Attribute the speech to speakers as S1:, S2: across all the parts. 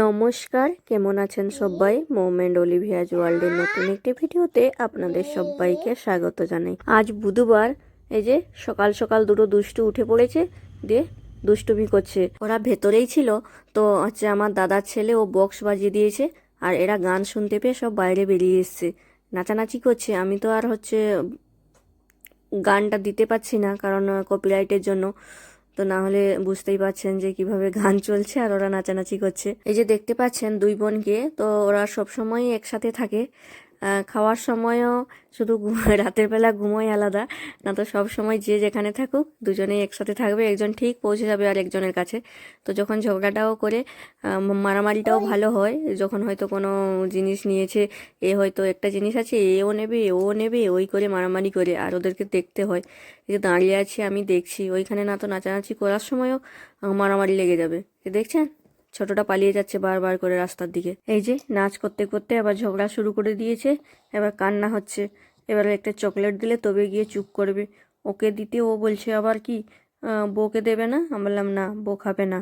S1: নমস্কার, কেমন আছেন সবাই? মোমেন্ট অলিভিয়াজ ওয়ার্ল্ডের নতুন একটি ভিডিওতে আপনাদের সবাইকে স্বাগত জানাই। আজ বুধবার, এই যে সকাল সকাল দুটো দুষ্টু উঠে পড়েছে, দিয়ে দুষ্টুমি করছে। ওরা ভেতরেই ছিল, তো হচ্ছে আমার দাদার ছেলে ও বক্স বাজিয়ে দিয়েছে, আর এরা গান শুনতে পেয়ে সব বাইরে বেরিয়ে এসছে। নাচানাচি করছে, আমি তো আর হচ্ছে গানটা দিতে পারছি না, কারণ কপিরাইটের জন্য। তো না হলে বুঝতেই পারছেন যে কীভাবে গান চলছে আর ওরা নাচানাচি করছে। এই যে দেখতে পাচ্ছেন দুই বোনকে, তো ওরা সবসময় একসাথে থাকে। খাওয়ার সময়ও শুধু রাতের বেলা ঘুমোয় আলাদা। না তো সব সময় যে যেখানে থাকুক, দুজনেই একসাথে থাকবে, একজন ঠিক পৌঁছে যাবে আর একজনের কাছে। তো যখন ঝগড়াটাও করে মারামারিটাও ভালো হয়, যখন হয়তো কোনো জিনিস নিয়েছে, এ হয়তো একটা জিনিস আছে, এও নেবে ও নেবে, ওই করে মারামারি করে আর ওদেরকে দেখতে হয়। যে দাঁড়িয়ে আছি, আমি দেখছি, ওইখানে না তো নাচানাচি করার সময়ও মারামারি লেগে যাবে। দেখছেন? ছোটটা পালিয়ে যাচ্ছে বারবার করে রাস্তার দিকে। এই যে, নাচ করতে করতে আবার ঝগড়া শুরু করে দিয়েছে। এবার কান্না হচ্ছে। এবার একটা চকলেট দিলে তবে গিয়ে চুপ করবে। ওকে দিতে ও বলছে আবার কি বউকে দেবে না? আমি বললাম, না, বউ খাবে না।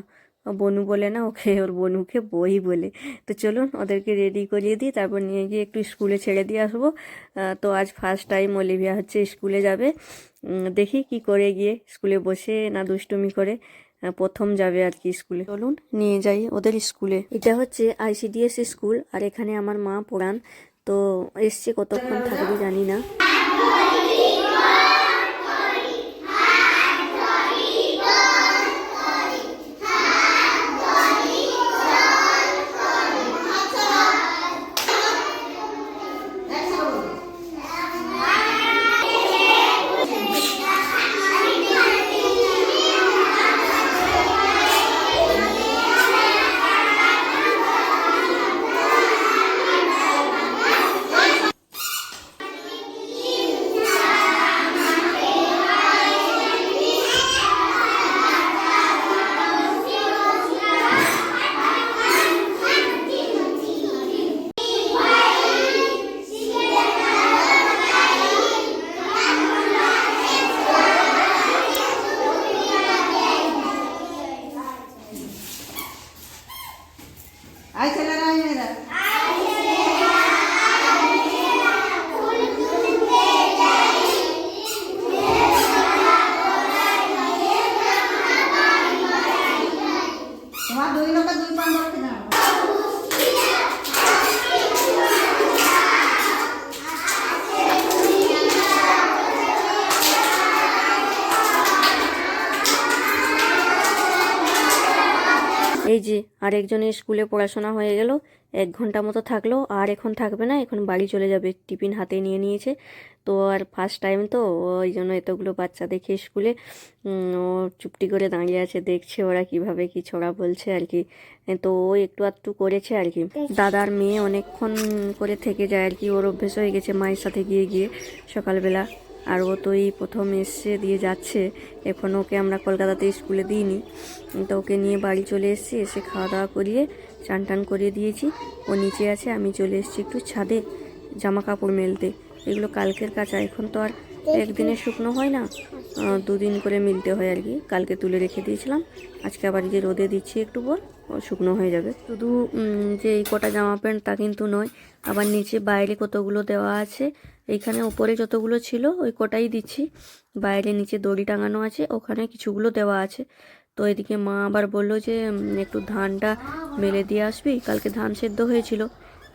S1: বনু বলে, না, ওকে, ওর বনুকে বই বলে। তো চলুন, ওদেরকে রেডি করিয়ে দিই তারপর নিয়ে গিয়ে একটু স্কুলে ছেড়ে দিয়ে আসব। তো আজ ফার্স্ট টাইম অলিভিয়া হচ্ছে স্কুলে যাবে। দেখি কি করে গিয়ে স্কুলে বসে না দুষ্টুমি করে। প্রথম যাবে আর কি স্কুলে। চলুন নিয়ে যাই ওদের স্কুলে। এটা হচ্ছে আইসিডিএস স্কুল, আর এখানে আমার মা পড়ান, তো এসছে কতক্ষণ থাকবে জানি না। এই যে, আরেকজনের স্কুলে পড়াশোনা হয়ে গেল, এক ঘণ্টা মতো থাকল, আর এখন থাকবে না, এখন বাড়ি চলে যাবে, টিফিন হাতে নিয়ে নিয়েছে। তো আর ফার্স্ট টাইম তো, ওই জন্য এতগুলো বাচ্চা দেখে স্কুলে ও চুপটি করে দাঁড়িয়ে আছে, দেখছে ওরা কীভাবে কি ছড়া বলছে আর কি। তো ও একটু আধটু করেছে আর কি। দাদার মেয়ে অনেকক্ষণ করে থেকে যায় আর কি, ওর অভ্যেস হয়ে গেছে মায়ের সাথে গিয়ে গিয়ে সকালবেলা। আর ও তো এই প্রথম এসছে দিয়ে যাচ্ছে। এখন ওকে আমরা কলকাতাতে স্কুলে দিইনি। তো ওকে নিয়ে বাড়ি চলে এসেছি, এসে খাওয়া দাওয়া করিয়ে চান টান করিয়ে দিয়েছি। ও নিচে আছে, আমি চলে এসেছি একটু ছাদে জামা কাপড় মেলতে। এগুলো কালকের কাঁচা, এখন তো আর একদিনে শুকনো হয় না দুদিন করে মিলতে হয় আর কি। কালকে তুলে রেখে দিয়েছিলাম, আজকে আবার যে রোদে দিচ্ছি একটু পর, ও শুকনো হয়ে যাবে। শুধু যে এই কটা জামা প্যান্ট তা কিন্তু নয়, আবার নিচে বাইরে কতগুলো দেওয়া আছে, এইখানে ওপরে যতগুলো ছিল ওই কটাই দিচ্ছি। বাইরে নিচে দড়ি টাঙানো আছে, ওখানে কিছুগুলো দেওয়া আছে। তো এদিকে মা আবার বলল যে একটু ধানটা মেলে দিয়ে আসবি। কালকে ধান সেদ্ধ হয়েছিল,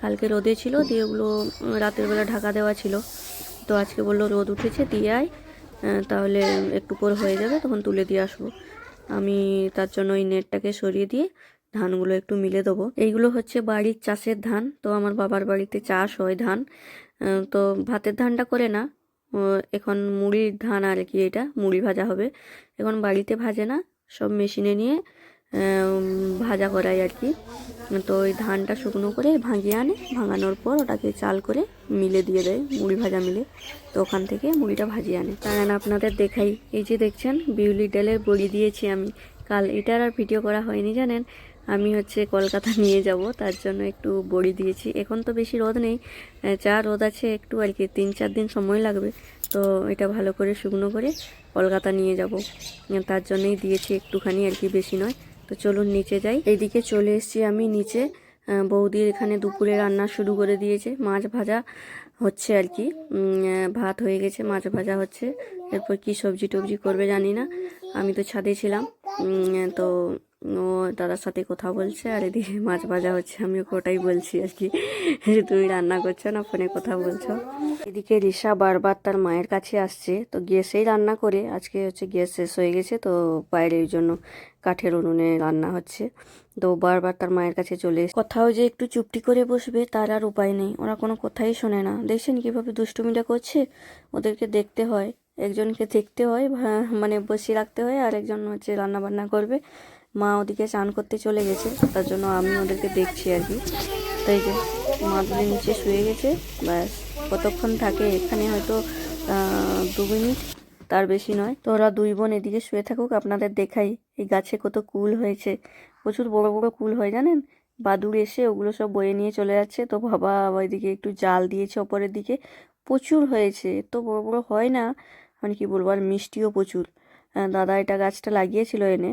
S1: কালকে রোদে ছিল, দিয়ে ওগুলো রাতের বেলা ঢাকা দেওয়া ছিল। তো আজকে বলল রোদ উঠেছে, দিয়ে আয়। তাহলে একটু করে হয়ে যাবে, তখন তুলে দিয়ে আসব। আমি তার জন্য ওই নেটটাকে সরিয়ে দিয়ে ধানগুলো একটু মিলে দেবো। এইগুলো হচ্ছে বাড়ির চাষের ধান, তো আমার বাবার বাড়িতে চাষ হয় ধান। তো ভাতের ধানটা করে না। এখন মুড়ির ধান আর কি এটা, মুড়ি ভাজা হবে। এখন বাড়িতে ভাজে না, সব মেশিনে নিয়ে ভাজা করাই আর কি। তো ওই ধানটা শুকনো করে ভাঙিয়ে আনে। ভাঙানোর পর ওটাকে চাল করে মিলে দিয়ে দেয়, মুড়ি ভাজা মিলে। তো ওখান থেকে মুড়িটা ভাজিয়ে আনে। কারণ আপনাদের দেখাই। এই যে দেখছেন বিউলি ডালের বড়ি দিয়েছি আমি। কাল এটার আর ভিডিও করা হয়নি, জানেন? আমি হচ্ছে কলকাতা নিয়ে যাব, তার জন্য একটু বড়ি দিয়েছি। এখন তো বেশি রোদ নেই। যা রোদ আছে একটু আর কি, তিন চার দিন সময় লাগবে। তো এটা ভালো করে শুকনো করে কলকাতা নিয়ে যাব। তার জন্যই দিয়েছি একটুখানি আর কি, বেশি নয়। তো চলুন নিচে যাই। এইদিকে চলে এসছি আমি নিচে। বৌদি বৌদির এখানে দুপুরে রান্না শুরু করে দিয়েছে। মাছ ভাজা হচ্ছে আর কি। ভাত হয়ে গেছে, মাছ ভাজা হচ্ছে। এরপর কি সবজি টবজি করবে জানি না। আমি তো ছাদে ছিলাম। তো ও দাদার সাথে কথা বলছে আর এদিকে মাছ ভাজা হচ্ছে আমি ওটাই বলছি আর কি। যে তুমি রান্না করছ না, ফোনে কথা বলছো। এদিকে রিসা বারবার তার মায়ের কাছে আসছে, তো গ্যাসেই রান্না করে, আজকে হচ্ছে গ্যাস শেষ হয়ে গেছে, তো বাইরে ওই জন্য কাঠের উনুনে রান্না হচ্ছে। তো বারবার তার মায়ের কাছে চলে এসে কোথাও যে একটু চুপটি করে বসবে, তার আর উপায় নেই। ওরা কোনো কথাই শোনে না। দেখছেন কীভাবে দুষ্টুমিটা করছে? ওদেরকে দেখতে হয়, একজনকে দেখতে হয় মানে বসিয়ে রাখতে হয় আর একজন হচ্ছে রান্না বান্না করবে। মা ওদিকে চান করতে চলে গেছে, তার জন্য আমি ওদেরকে দেখছি আর কি। তো এই যে মাদুরে নিচে শুয়ে গেছে, ব্যাস, কতক্ষণ থাকে এখানে হয়তো দু মিনিট, তার বেশি নয়। তো ওরা দুই বোন এদিকে শুয়ে থাকুক, আপনাদের দেখাই এই গাছে কত কুল হয়েছে। প্রচুর বড় বড় কুল হয়, জানেন? বাদুড় এসে ওগুলো সব বয়ে নিয়ে চলে যাচ্ছে। তো বাবা ওইদিকে একটু জাল দিয়েছে ওপরের দিকে। প্রচুর হয়েছে তো বড় বড় হয় না মানে কি বলব, আর মিষ্টিও প্রচুর। দাদা এটা গাছটা লাগিয়েছিল এনে।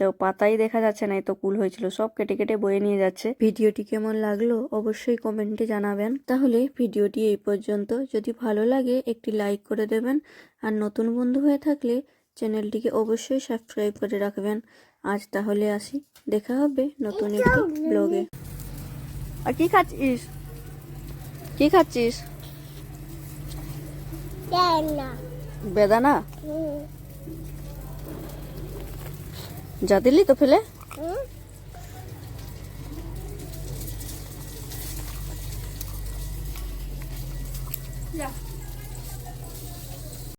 S1: তো পাতাই দেখা যাচ্ছে না এত কুল হয়েছিল। সব কেটে কেটে বয়ে নিয়ে যাচ্ছে। ভিডিওটি কেমন লাগল অবশ্যই কমেন্টে জানাবেন। তাহলে ভিডিওটি এই পর্যন্ত। যদি ভালো লাগে একটি লাইক করে দেবেন। আর নতুন বন্ধু হয়ে থাকলে চ্যানেলটিকে অবশ্যই সাবস্ক্রাইব করে রাখবেন। আজ তাহলে আসি। দেখা হবে নতুন একটি ব্লগে। আর কি খাচ্ছিস? কি খাচ্ছিস? বেদানা। যা দিলি তো ফেলে।